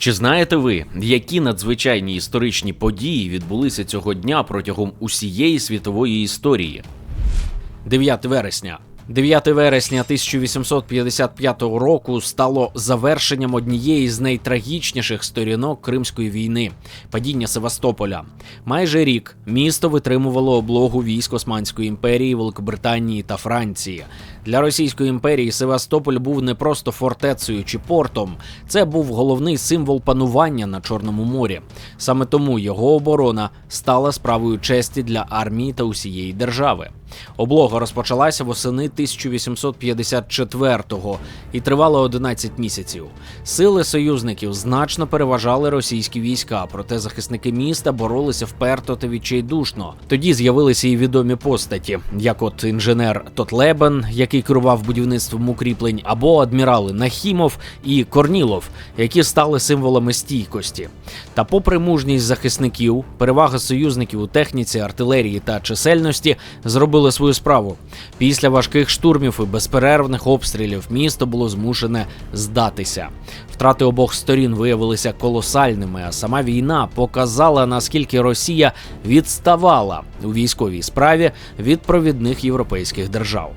Чи знаєте ви, які надзвичайні історичні події відбулися цього дня протягом усієї світової історії? 9 вересня. 9 вересня 1855 року стало завершенням однієї з найтрагічніших сторінок Кримської війни падіння Севастополя. Майже рік місто витримувало облогу військ Османської імперії, Великобританії та Франції. Для Російської імперії Севастополь був не просто фортецею чи портом, це був головний символ панування на Чорному морі. Саме тому його оборона стала справою честі для армії та усієї держави. Облога розпочалася восени 1854-го і тривала 11 місяців. Сили союзників значно переважали російські війська, проте захисники міста боролися вперто та відчайдушно. Тоді з'явилися і відомі постаті, як от інженер Тотлебен, який керував будівництвом укріплень, або адмірали Нахімов і Корнілов, які стали символами стійкості. Та, попри мужність захисників, перевага союзників у техніці, артилерії та чисельності зробили свою справу. Після важких штурмів і безперервних обстрілів місто було змушене здатися. Втрати обох сторін виявилися колосальними, а сама війна показала, наскільки Росія відставала у військовій справі від провідних європейських держав.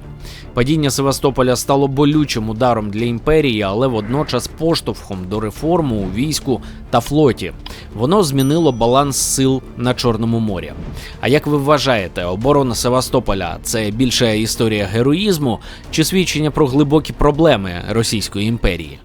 Падіння Севастополя стало болючим ударом для імперії, але водночас поштовхом до реформу у війську та флоті. Воно змінило баланс сил на Чорному морі. А як ви вважаєте, оборона Севастополя це більше історія героїзму чи свідчення про глибокі проблеми Російської імперії?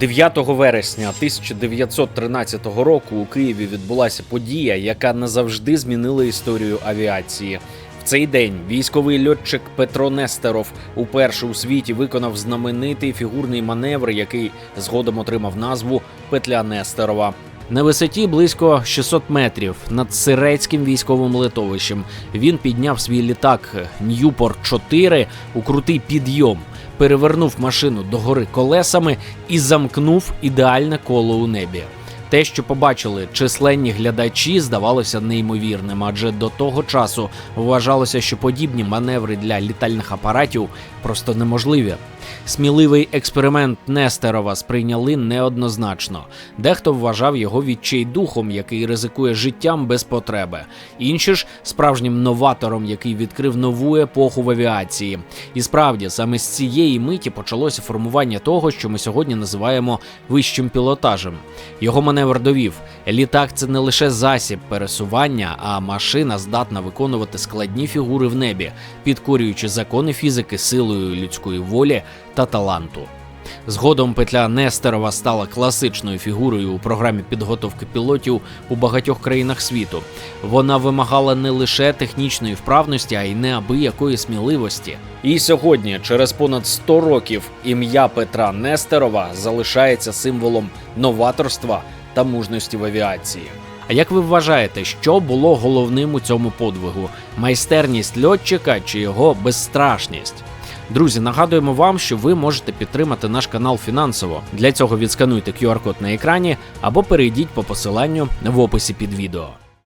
9 вересня 1913 року у Києві відбулася подія, яка назавжди змінила історію авіації. Цей день військовий льотчик Петро Нестеров уперше у світі виконав знаменитий фігурний маневр, який згодом отримав назву Петля Нестерова. На висоті близько 600 метрів над Сирецьким військовим литовищем він підняв свій літак Ньюпорт 4 у крутий підйом, перевернув машину догори колесами і замкнув ідеальне коло у небі. Те, що побачили численні глядачі, здавалося неймовірним, адже до того часу вважалося, що подібні маневри для літальних апаратів просто неможливі. Сміливий експеримент Нестерова сприйняли неоднозначно. Дехто вважав його відчайдухом, який ризикує життям без потреби. Інші ж справжнім новатором, який відкрив нову епоху в авіації. І справді саме з цієї миті почалося формування того, що ми сьогодні називаємо вищим пілотажем. Його маневр довів: літак це не лише засіб пересування, а машина здатна виконувати складні фігури в небі, підкорюючи закони фізики силою людської волі та таланту. Згодом петля Нестерова стала класичною фігурою у програмі підготовки пілотів у багатьох країнах світу. Вона вимагала не лише технічної вправності, а й неабиякої сміливості. І сьогодні, через понад 100 років, ім'я Петра Нестерова залишається символом новаторства та мужності в авіації. А як ви вважаєте, що було головним у цьому подвигу: майстерність льотчика чи його безстрашність? Друзі, нагадуємо вам, що ви можете підтримати наш канал фінансово. Для цього відскануйте QR-код на екрані або перейдіть по посиланню в описі під відео.